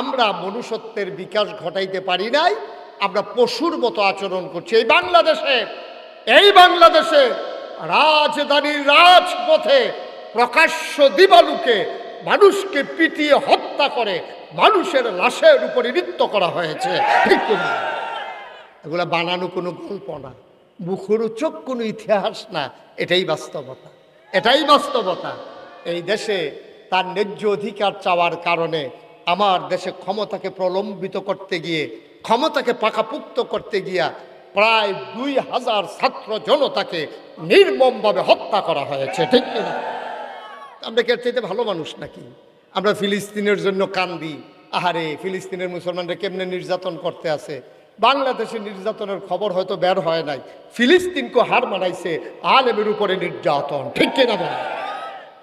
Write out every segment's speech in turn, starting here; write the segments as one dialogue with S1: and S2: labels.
S1: আমরা মনুষ্যত্বের বিকাশ ঘটাইতে পারি নাই, আমরা পশুর মতো আচরণ করছি। এই বাংলাদেশে এই বাংলাদেশে রাজধানীর রাজপথে প্রকাশ্য দিবালুকে মানুষকে পিটিয়ে হত্যা করে মানুষের লাশের উপরে নৃত্য করা হয়েছে। ঠিক এগুলো বানানো কোনো গল্প না। মুখরোচক কোনো ইতিহাস না। এটাই বাস্তবতা। এটাই বাস্তবতা। এই দেশে তার ন্যায্য অধিকার চাওয়ার কারণে আমার দেশে ক্ষমতাকে প্রলম্বিত করতে গিয়ে, ক্ষমতাকে পাকাপুক্ত করতে গিয়া প্রায় দুই হাজার ছাত্র জনতাকে নির্মমভাবে হত্যা করা হয়েছে, ঠিক কিনা? আমরা কে চাইতে ভালো মানুষ নাকি? আমরা ফিলিস্তিনের জন্য কান্দি, আহারে, ফিলিস্তিনের মুসলমানরা কেমনে নির্যাতন করতে আছে? বাংলাদেশে নির্যাতনের খবর হয়তো বের হয় নাই। ফিলিস্তিনকে হার মানাইছে আলেমের উপরে নির্যাতন, ঠিক কিনা বলে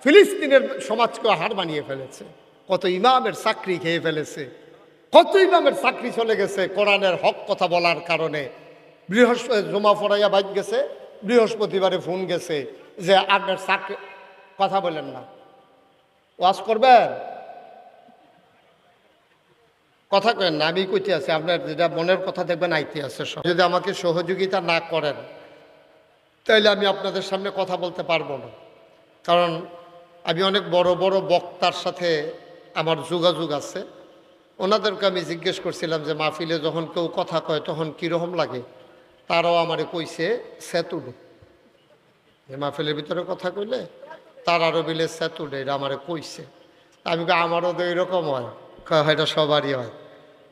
S1: ফিলিস্তিনের সমাজকে হার মানিয়ে ফেলেছে। কত ইমামের চাকরি খেয়ে ফেলেছে, কত ইমামের চাকরি চলে গেছে কোরআনের হক কথা বলার কারণে। বৃহস্পতি জমা ফরাইয়া বাইক গেছে, বৃহস্পতিবারে ফোন গেছে যে আপনার চাকরি কথা বলেন না। ওয়াজ করবেন? কথা কেন না, আমি কইতে আছি, আপনার যেটা মনের কথা দেখবেন আইতে আছে। যদি আমাকে সহযোগিতা না করেন, তাইলে আমি আপনাদের সামনে কথা বলতে পারব না। কারণ আমি অনেক বড় বড় বক্তার সাথে আমার যোগাযোগ আছে। ওনাদেরকে আমি জিজ্ঞেস করছিলাম যে মাহফিলে যখন কেউ কথা কয় তখন কীরকম লাগে? তারাও আমারে কইছে সেতুডু যে মাহফিলের ভিতরে কথা কইলে? তার আরও বিলে সেতুডে এটা আমারে কইছে। আমি আমারও তো এরকম হয়। "হ্যাঁ, এটা সবারই হয়।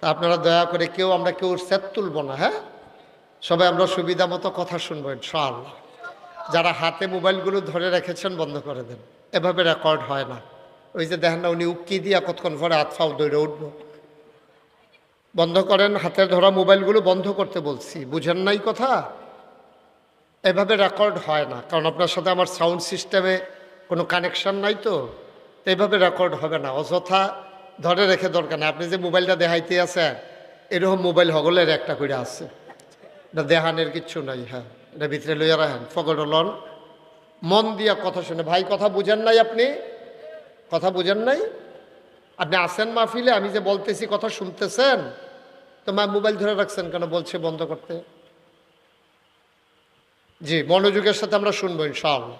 S1: তা আপনারা দয়া করে কেউ আমরা কেউ সেত তুলব না হ্যাঁ? সবাই আমরা সুবিধা মতো কথা শুনব ইনশাআল্লাহ। যারা হাতে মোবাইলগুলো ধরে রেখেছেন বন্ধ করে দেন। এভাবে রেকর্ড হয় না। ওই যে দেখেন না, উনি উক্কি দিয়া কতক্ষণ পরে হাত ফাও দৌড়ে উঠব বন্ধ করেন হাতে ধরা মোবাইলগুলো বন্ধ করতে বলছি। বুঝেন নাই কথা? এভাবে রেকর্ড হয় না, কারণ আপনার সাথে আমার সাউন্ড সিস্টেমে কোনো কানেকশন নাই তো। এইভাবে রেকর্ড হবে না, অযথা ধরে রেখে দরকার নেই। আপনি যে মোবাইলটা দেখাইতে আছেন, এরকম মোবাইল হগলের একটা করে আছে। এটা দেহানের কিচ্ছু নাই হ্যাঁ। এটা ভিতরে লইয়া রাখেন। ফগড় লন মন দিয়া কথা শুনে। ভাই, কথা বুঝেন নাই আপনি? কথা বুঝেন নাই? আপনি আসেন মাহফিলে, আমি যে বলতেছি কথা শুনতেছেন, তো মা মোবাইল ধরে রাখছেন কেন? বলছে বন্ধ করতে। জি, মনোযোগের সাথে আমরা শুনব ইনশাআল্লাহ।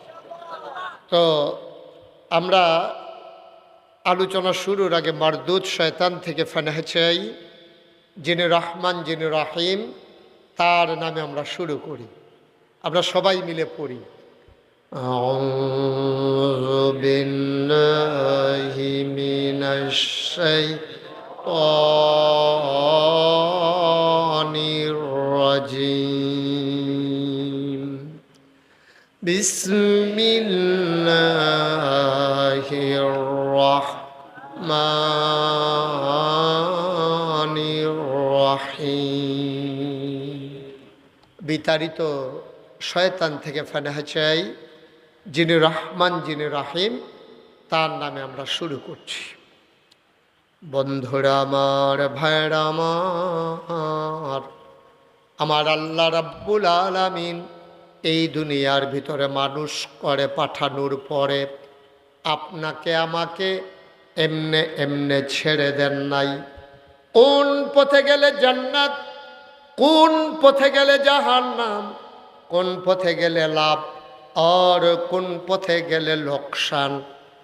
S1: তো আমরা আলোচনা শুরুর আগে মারদুদ শয়তান থেকে ফানাহ চাই, যিনি রহমান, যিনি রাহিম, তার নামে আমরা শুরু করি। আমরা সবাই মিলে পড়ি। أعوذ بالله من الشيطان الرجيم بسم الله الرحمن الرحيم বিতাড়িত শয়তান থেকে ফেনাহা চাই যিনি রহমান, যিনি রাহিম, তার নামে আমরা শুরু করছি। বন্ধুরা আমার, ভাইরা আমার আমার আল্লাহ রাব্বুল আলামিন এই দুনিয়ার ভিতরে মানুষ করে পাঠানোর পরে আপনাকে আমাকে এমনে এমনে ছেড়ে দেন নাই। কোন পথে গেলে জান্নাত, কোন পথে গেলে জাহান্নাম, কোন পথে গেলে লাভ? আর কোন পথে গেলে লোকসান?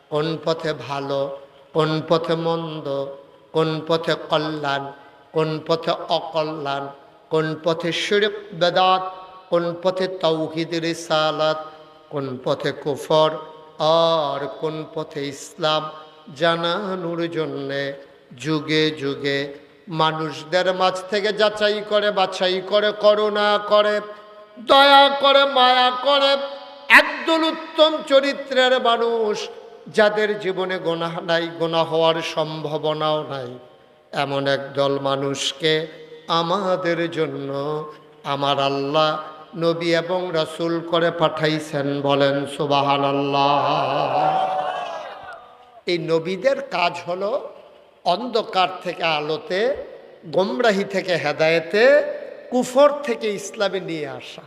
S1: কোন পথে ভালো? কোন পথে মন্দ? কোন পথে কল্যাণ? কোন পথে অকল্যাণ? কোন পথে শিরক বেদাত? কোন পথে তৌহিদ রিসালাত? কোন পথে কুফর? আর কোন পথে ইসলাম? জানানোর জন্যে যুগে যুগে মানুষদের মাঝ থেকে যাচাই করে বাছাই করে, করুণা করে, দয়া করে, মায়া করে একদল উত্তম চরিত্রের মানুষ যাদের জীবনে গোনা নাই গোনা হওয়ার সম্ভাবনাও নাই। এমন একদল মানুষকে আমাদের জন্য আমার আল্লাহ, নবী এবং রাসূল করে পাঠাইছেন বলেন সুবাহান আল্লাহ এই নবীদের কাজ হলো অন্ধকার থেকে আলোতে, গোমরাহি থেকে হেদায়েতে, কুফর থেকে ইসলামে নিয়ে আসা।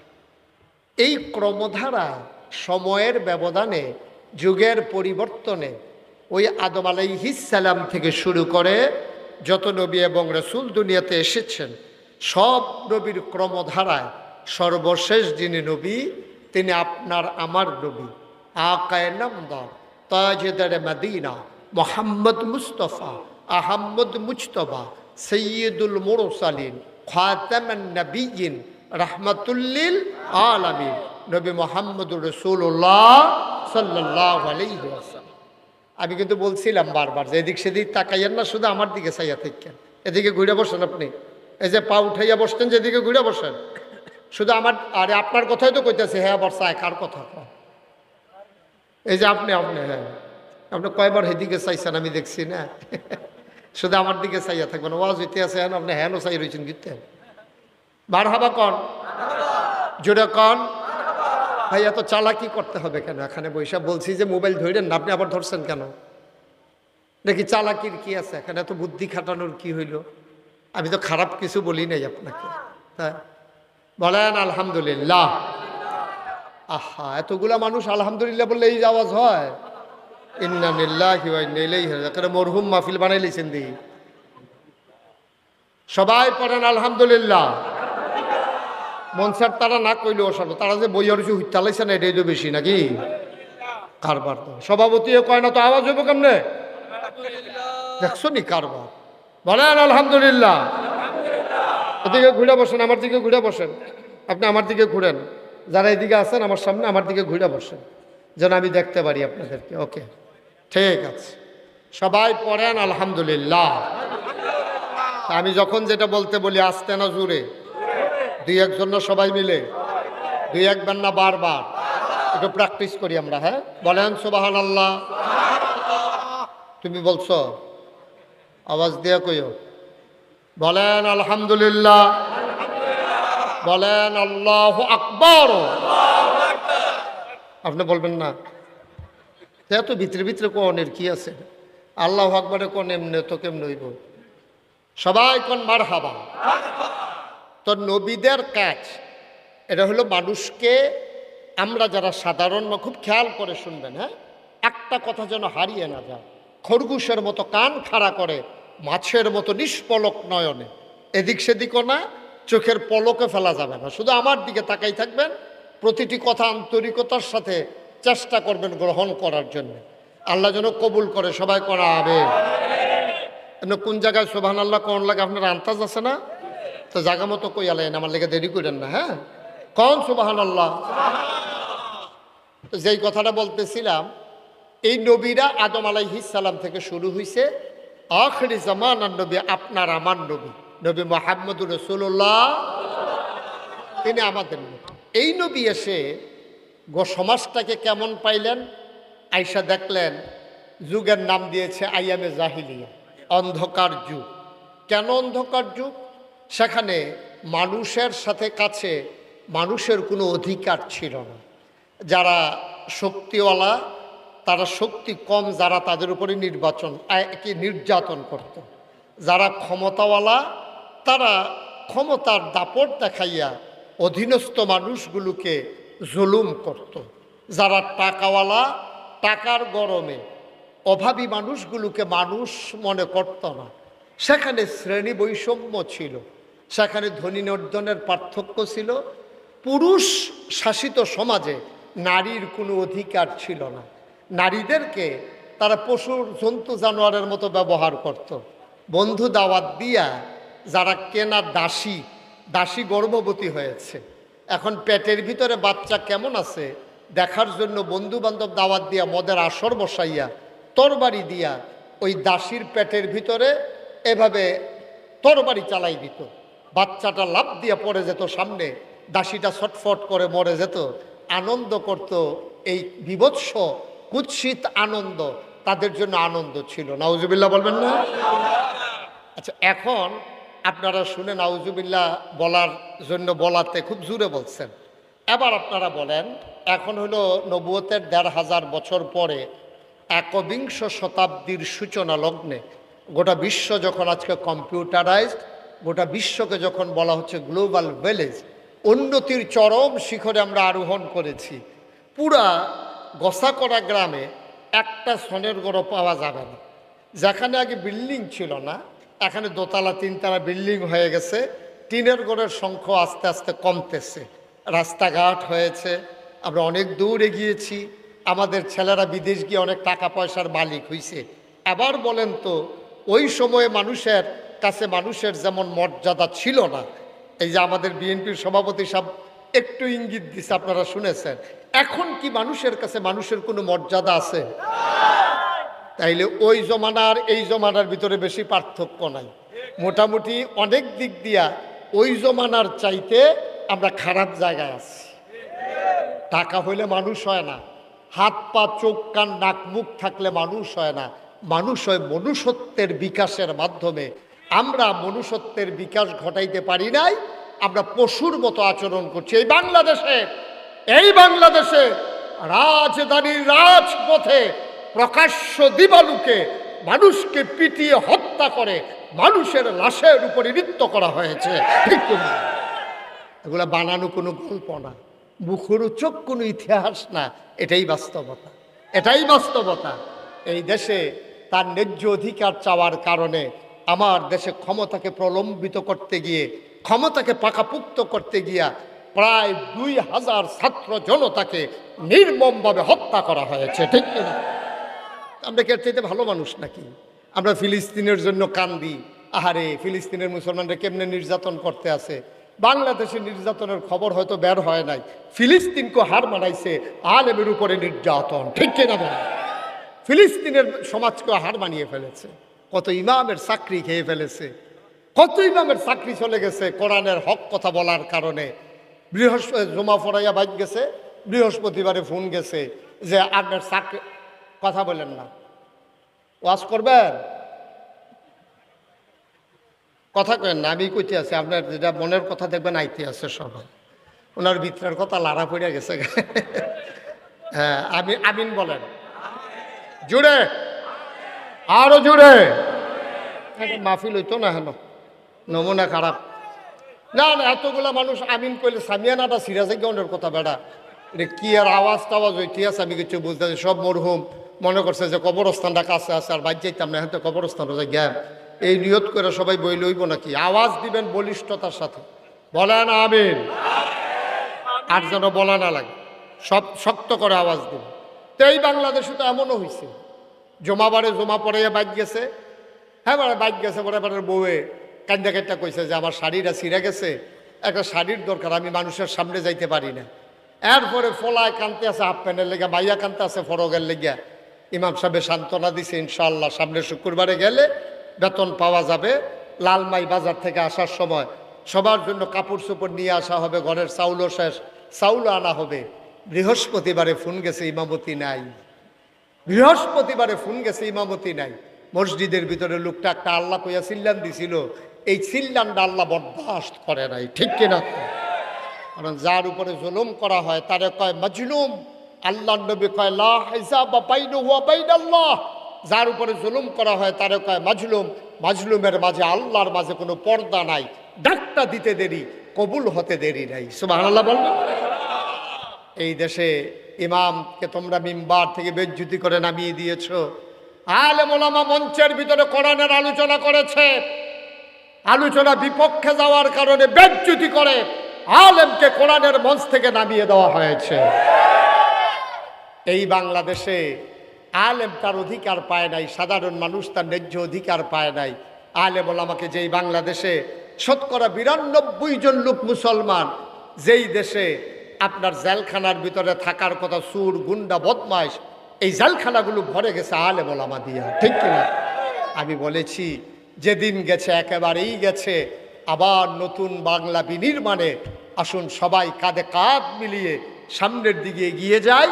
S1: এই ক্রমধারা সময়ের ব্যবধানে, যুগের পরিবর্তনে ওই আদম আলাইহিসালাম থেকে শুরু করে যত নবী এবং রসুল দুনিয়াতে এসেছেন, সব নবীর ক্রমধারায় সর্বশেষ যিনি নবী, তিনি আপনার আমার নবী। আকায় নামদার, তাজেদার Medina, Muhammad Mustafa, Ahmad Mujtaba, সৈয়দুল মুরসালিন, খাতামান নবীন রহমতুল্লিল আলমিন। নবী মোহাম্মদুর রসুল্লাহ সাল্লাহ আমি কিন্তু বলছিলাম বারবার যে এদিক সেদিক তাকাইয়েন না, শুধু আমার দিকে চাইয়া থাকেন। এদিকে ঘুরে বসেন আপনি। এই যে পা উঠাইয়া বসতেন, যেদিকে ঘুরে বসেন। শুধু আমার, আরে আপনার কথাই তো কইতেছে হ্যাঁ বর্ষা কার কথা? এই যে আপনি আপনি হ্যাঁ। আপনি কয়বার সেদিকে চাইছেন আমি দেখছি না। শুধু আমার দিকে চাইয়া থাকবেন। ওয়াজ হইতে আছে হ্যাঁ আপনি হ্যাঁ চাই রয়েছেন গীতে বার হাবা কন? জোরে কন? ভাই, এত চালাকি করতে হবে কেন? এখানে বৈশা বলছি যে মোবাইল ধরেন না, আপনি আবার ধরছেন কেন? নাকি চালাকির কি আছে? এখানে এত বুদ্ধি খাটানোর কি হইল? আমি তো খারাপ কিছু বলি নাই আপনাকে। হ্যাঁ? বলেন, আলহামদুলিল্লাহ। আহা, এতগুলা মানুষ আলহামদুলিল্লাহ বললে এই আওয়াজ হয়। মরহুম মাহফিল বানাই লিছেন দি সবাই পড়েন, আলহামদুলিল্লাহ। মনসার তারা না কইলেও সব তারা যে বইয়ার কিছু হুইতালাইছে না, এটাই তো বেশি নাকি? কারবার তো। সভাপতিও কয় না, তো আওয়াজ হইব কেমনে? দেখছ নি কারবার? বলেন, আলহামদুলিল্লাহ। এদিকে ঘুরে বসেন, আমার দিকে ঘুরে বসেন। আপনি আমার দিকে ঘুরেন। যারা এদিকে আছেন, আমার সামনে আমার দিকে ঘুরে বসেন। যেন আমি দেখতে পারি আপনাদেরকে। ওকে। ঠিক আছে। সবাই পড়েন, আলহামদুলিল্লাহ। আমি যখন যেটা বলতে বলি, আসতে না জুড়ে দুই একজন না সবাই মিলে? দুই একবার না বারবার? একটু প্র্যাকটিস করি আমরা হ্যাঁ? বলেন সুবাহান আল্লাহ তুমি বলছো, আওয়াজ দিয়ে কইও। বলেন, আলহামদুলিল্লাহ। বলেন, আল্লাহ আকবর। আপনি বলবেন না। এত ভিতরে ভিতরে কোনের কি আছে? আল্লাহ আকবরে কোন এমনি তো কেমন হইব? সবাই কোন মার হাবা তো নবীদের কাজ, এটা হলো মানুষকে, আমরা যারা সাধারণ খুব খেয়াল করে শুনবেন হ্যাঁ? একটা কথা যেন হারিয়ে না যায়, খরগোশের মতো কান খাড়া করে, মাছের মতো নিষ্পলক নয়নে, এদিক সেদিকও না, চোখের পলকে ফেলা যাবে না, শুধু আমার দিকে তাকাই থাকবেন, প্রতিটি কথা আন্তরিকতার সাথে চেষ্টা করবেন গ্রহণ করার জন্য, আল্লাহ যেন কবুল করে, সবাই করা হবে কোন জায়গায় সোভান আল্লাহ কোন লাগে, আপনার আন্তাজ আছে না? তো জায়গা মতো কই আলেন? আমার লেগে দেরি করেন না হ্যাঁ? কন সুবাহান আল্লাহ তো যেই কথাটা বলতেছিলাম, এই নবীরা আদম আলাইহিসাল্লাম থেকে শুরু হয়েছে আখরি জামান নবী আপনার আমার নবী নবী মোহাম্মদুর রসুল্লাহ তিনি আমাদের নবী। এই নবী এসে গো সমাজটাকে কেমন পাইলেন? আইসা দেখলেন, যুগের নাম দিয়েছে আইয়ামে জাহিলিয়া, অন্ধকার যুগ। কেন অন্ধকার যুগ? সেখানে মানুষের সাথে কাছে মানুষের কোনো অধিকার ছিল না যারা শক্তিওয়ালা, তারা শক্তি কম, যারা তাদের উপরে নির্বাচন কি নির্যাতন করত। যারা ক্ষমতাওয়ালা, তারা ক্ষমতার দাপট দেখাইয়া অধীনস্থ মানুষগুলোকে জুলুম করত। যারা টাকাওয়ালা, টাকার গরমে অভাবী মানুষগুলোকে মানুষ মনে করত না সেখানে শ্রেণি বৈষম্য ছিল সেখানে ধনী নির্ধনের পার্থক্য ছিল, পুরুষ শাসিত সমাজে নারীর কোনো অধিকার ছিল না নারীদেরকে তারা পশুর জন্তু, জানোয়ারের মতো ব্যবহার করত। বন্ধু দাওয়াত দিয়া যারা কেনা দাসী দাসী গর্ভবতী হয়েছে, এখন পেটের ভিতরে বাচ্চা কেমন আছে, দেখার জন্য বন্ধু বান্ধব দাওয়াত দিয়া মদের আসর বসাইয়া তরবারি দিয়া ওই দাসীর পেটের ভিতরে এভাবে তরবারি চালাই দিত বাচ্চাটা লাভ দিয়ে পড়ে যেত সামনে, দাসীটা ছটফট করে মরে যেত। আনন্দ করত এই বিভৎস, কুৎসিত আনন্দ, তাদের জন্য আনন্দ ছিল। নাউজুবিল্লাহ বলবেন না? আচ্ছা এখন আপনারা শুনে নাউজুবিল্লাহ বলার জন্য বলাতে খুব জোরে বলছেন। এবার আপনারা বলেন, এখন হলো নবুয়তের দেড় হাজার বছর পরে একবিংশ শতাব্দীর সূচনা লগ্নে গোটা বিশ্ব যখন আজকে কম্পিউটারাইজড গোটা বিশ্বকে যখন বলা হচ্ছে গ্লোবাল ভিলেজ, উন্নতির চরম শিখরে আমরা আরোহণ করেছি। পুরা গসাকড়া গ্রামে একটা সনের গড় পাওয়া যাবে না। যেখানে আগে বিল্ডিং ছিল না, এখানে দোতলা, তিনতলা বিল্ডিং হয়ে গেছে। টিনের ঘরের সংখ্যা আস্তে আস্তে কমতেছে। রাস্তাঘাট হয়েছে, আমরা অনেক দূর এগিয়েছি। আমাদের ছেলেরা বিদেশ গিয়ে অনেক টাকা পয়সার মালিক হইছে। আবার বলেন তো, ওই সময়ে মানুষের কাছে মানুষের যেমন মর্যাদা ছিল না, এই যে আমাদের বিএনপির সভাপতি সাহেব একটু ইঙ্গিত দিছে, আপনারা শুনেছেন। এখন কি মানুষের কাছে মানুষের কোনো মর্যাদা আছে? তাইলে ওই জমানার, এই জমানার ভিতরে বেশি পার্থক্য নাই। মোটামুটি অনেক দিক দিয়া ওই জমানার চাইতে আমরা খারাপ জায়গায় আছি। টাকা হইলে মানুষ হয় না, হাত, পা, চোখ, কান, নাক, মুখ থাকলে মানুষ হয় না। মানুষ হয় মনুষ্যত্বের বিকাশের মাধ্যমে আমরা মনুষ্যত্বের বিকাশ ঘটাইতে পারি নাই, আমরা পশুর মতো আচরণ করছি। এই বাংলাদেশে এই বাংলাদেশে রাজধানীর রাজপথে প্রকাশ্য দিবালুকে মানুষকে পিটিয়ে হত্যা করে মানুষের লাশের উপরে নৃত্য করা হয়েছে। এগুলা বানানো কোনো গল্প না। মুখরোচক কোনো ইতিহাস না। এটাই বাস্তবতা। এটাই বাস্তবতা। এই দেশে তার ন্যায্য অধিকার চাওয়ার কারণে আমার দেশে ক্ষমতাকে প্রলম্বিত করতে গিয়ে, ক্ষমতাকে পাকাপুক্ত করতে গিয়া প্রায় দুই হাজার ছাত্র জনতাকে নির্মমভাবে হত্যা করা হয়েছে, ঠিক কিনা আমরা কি চাইতে ভালো মানুষ নাকি? আমরা ফিলিস্তিনের জন্য কান্দি। আহারে, ফিলিস্তিনের মুসলমানরা কেমনে নির্যাতন করতে আছে? বাংলাদেশের নির্যাতনের খবর হয়তো বের হয় নাই। ফিলিস্তিনকে হার মানাইছে আলেমের উপরে নির্যাতন, ঠিক কিনা ফিলিস্তিনের সমাজকে হার মানিয়ে ফেলেছে। কত ইমামের চাকরি খেয়ে ফেলেছে, কত ইমামের চাকরি চলে গেছে কোরআনের হক কথা বলার কারণে। বৃহস্পতি জমা ফরাইয়া বাইক গেছে, বৃহস্পতিবারে ফোন গেছে যে আপনার চাকরি কথা বলেন না। ওয়াজ করবেন? কথা কেন না, আমি কইতে আছে, আপনার যেটা মনের কথা দেখবেন, আইতে আছে সবাই। ওনার ভিতরের কথা লাড়া পড়ে গেছে। হ্যাঁ আমি আমিন বলেন। জুড়ে আরও জুড়ে মাহফিল হইতো না হেন। নমুনা খারাপ। না না, এতগুলা মানুষ আমিন কইলে সামিয়ানাটা সিরাজে গনের কথা, বেড়া। এটা কি আর আওয়াজ টাওয়াজ হইতে আছে, আমি কিছু বুঝতে সব মরহুম। মনে করছে যে কবরস্থানটা কাছে আছে, আর বাইর যাইতাম না, হয়তো কবরস্থান যে জ্ঞান এই নিয়ত করে সবাই বই লইব নাকি? আওয়াজ দিবেন বলিষ্ঠতার সাথে। বলেন আমিন। আর যেন বলা না লাগে। সব শক্ত করে আওয়াজ দিবেন। তো এই বাংলাদেশে তো এমনও হয়েছে জমাবারে জমা পড়ে বাইক গেছে। হ্যাঁ বারে বাইক গেছে, পরে এবারের বউয়ে কান্দা কান্দা কইছে যে, আমার শাড়িটা ছিঁড়ে গেছে, একটা শাড়ির দরকার, আমি মানুষের সামনে যাইতে পারি না। এরপরে ফলায় কানতে আছে, হাফ প্যান্টের লেগে, মাইয়া কানতে আছে ফরগের লেগে। ইমাম সাহেব সান্ত্বনা দিছে ইনশাল্লাহ সামনে শুক্রবারে গেলে বেতন পাওয়া যাবে। লালমাই বাজার থেকে আসার সময় সবার জন্য কাপড় চোপড় নিয়ে আসা হবে, ঘরের চাউলও শেষ চাউলও আনা হবে। বৃহস্পতিবারে ফোন গেছে, ইমামতি নাই। বৃহস্পতিবারে ফোন গেছে, ইমামতি নাই। মসজিদের ভিতরে লোকটা একটা আল্লাহ কইয়া সিল্লান দিছিল। এই সিল্লানটা আল্লাহ বরদাস্ত করে নাই, ঠিক কিনা? কারণ যার উপরে জুলুম করা হয়, তারে কয় মজলুম। আল্লাহ নবী কয় আল্লাহ যার উপরে জুলুম করা হয়, তারে কয় মাজলুম। মাজলুমের মাঝে আল্লাহর মাঝে কোনো পর্দা নাই। ডাকটা দিতে দেরি, কবুল হতে দেরি নাই। সুবহানাল্লাহ বলবেন? এই দেশে ইমামকে তোমরা মিম্বার থেকে বেজ্জুতি করে নামিয়ে দিয়েছ। আলেম ওলামা মঞ্চের ভিতরে কোরআনের আলোচনা করেছে। আলোচনা বিপক্ষে যাওয়ার কারণে বেজ্জুতি করে আলেমকে কোরআনের মঞ্চ থেকে নামিয়ে দেওয়া হয়েছে। এই বাংলাদেশে আলেম তার অধিকার পায় নাই, সাধারণ মানুষ তার ন্যায্য অধিকার পায় নাই। আলেম আমাকে যেই বাংলাদেশে শতকরা বিরানব্বই জন লোক মুসলমান, যেই দেশে আপনার জেলখানার ভিতরে থাকার কথা সুর গুন্ডা বদমাইশ এই জেলখানাগুলো ভরে গেছে আলেম ওলামা দিয়া ঠিক কিনা? আমি বলেছি, যেদিন গেছে, একেবারেই গেছে, আবার নতুন বাংলা বিনির্মাণে, আসুন সবাই কাঁধে কাঁধ মিলিয়ে সামনের দিকে এগিয়ে যায়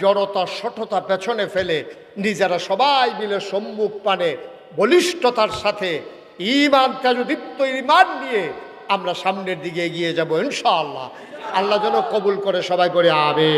S1: জড়তা শঠতা পেছনে ফেলে, নিজেরা সবাই মিলে সম্মুখ পানে, বলিষ্ঠতার সাথে ইমান তেজদীপ্ত ইমান নিয়ে আমরা সামনের দিকে এগিয়ে যাব, ইনশাআল্লাহ। আল্লাহ যেন কবুল করে সবাই করে আবে